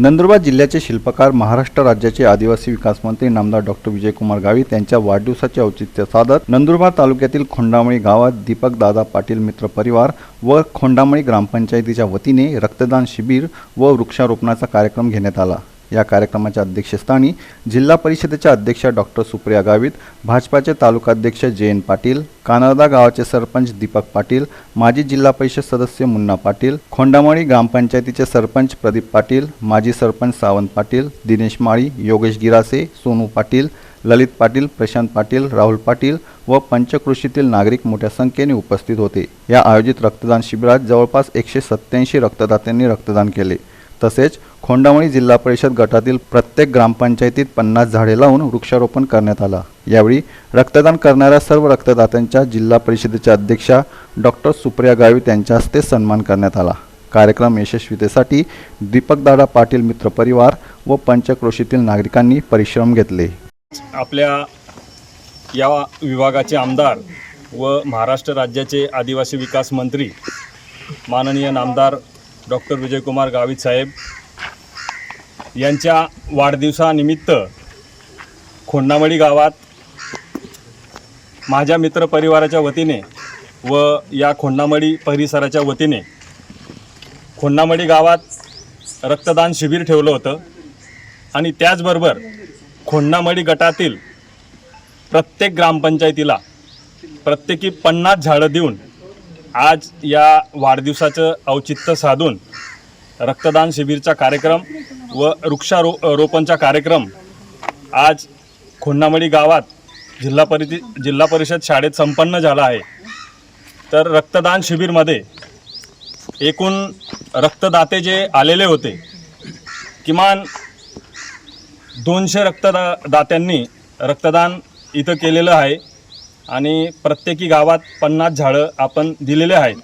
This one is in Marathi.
नंदुरबार जिल्ह्याचे शिल्पकार महाराष्ट्र राज्याचे आदिवासी विकास मंत्री नामदार डॉक्टर विजयकुमार गावित यांच्या वाढदिवसाचे औचित्य साधत नंदुरबार तालुक्यातील खोंडामळी गावात दीपक दादा पाटील मित्र परिवार व खोंडामळी ग्रामपंचायतीच्या वतीने रक्तदान शिबिर व वृक्षारोपणाचा कार्यक्रम घेण्यात आला. या कार्यक्रमाच्या अध्यक्षस्थानी जिल्हा परिषदेच्या अध्यक्षा डॉक्टर सुप्रिया गावित भाजपाचे तालुकाध्यक्ष जयंत पाटील कानरदा गावाचे सरपंच दीपक पाटील माजी जिल्हा परिषद सदस्य मुन्ना पाटील खोंडामळी ग्रामपंचायतीचे सरपंच प्रदीप पाटील माजी सरपंच सावंत पाटील दिनेश माळी योगेश गिरासे सोनू पाटील ललित पाटील प्रशांत पाटील राहुल पाटील व पंचकृषीतील नागरिक मोठ्या संख्येने उपस्थित होते. या आयोजित रक्तदान शिबिरात जवळपास एकशे सत्याऐंशी रक्तदात्यांनी रक्तदान केले. तसेच खोंडामळी जिल्हा परिषद गटातील प्रत्येक ग्रामपंचायतीत पन्नास झाडे लावून वृक्षारोपण करण्यात आला. यावेळी रक्तदान करणाऱ्या सर्व रक्तदात्यांच्या जिल्हा परिषदेच्या अध्यक्षा डॉक्टर सुप्रिया गावित यांच्या हस्ते सन्मान करण्यात आला. कार्यक्रम यशस्वीतेसाठी दीपकदादा पाटील मित्र परिवार व पंचक्रोशीतील नागरिकांनी परिश्रम घेतले. आपल्या या विभागाचे आमदार व महाराष्ट्र राज्याचे आदिवासी विकास मंत्री माननीय नामदार डॉक्टर विजयकुमार गावित साहेब यांच्या वाढदिवसानिमित्त खोंडामळी गावात माझ्या मित्रपरिवाराच्या वतीने व या खोंडामळी परिसराच्या वतीने खोंडामळी गावात रक्तदान शिबिर ठेवलं होतं आणि त्याचबरोबर खोंडामळी गटातील प्रत्येक ग्रामपंचायतीला प्रत्येकी पन्नास झाडं देऊन आज या वाढदिवसाचं औचित्य साधून रक्तदान शिबिरचा कार्यक्रम व वृक्षारो रोपणचा कार्यक्रम आज खोंडामळी गावात जिल्हा परिषद जिल्हा परिषद शाळेत संपन्न झाला आहे. तर रक्तदान शिबिरमध्ये एकूण रक्तदाते जे आलेले होते किमान दोनशे रक्तदा दात्यांनी रक्तदान इथं केलेलं आहे. आणि प्रत्येकी गावात पन्नास झाडं आपण दिलेले आहेत.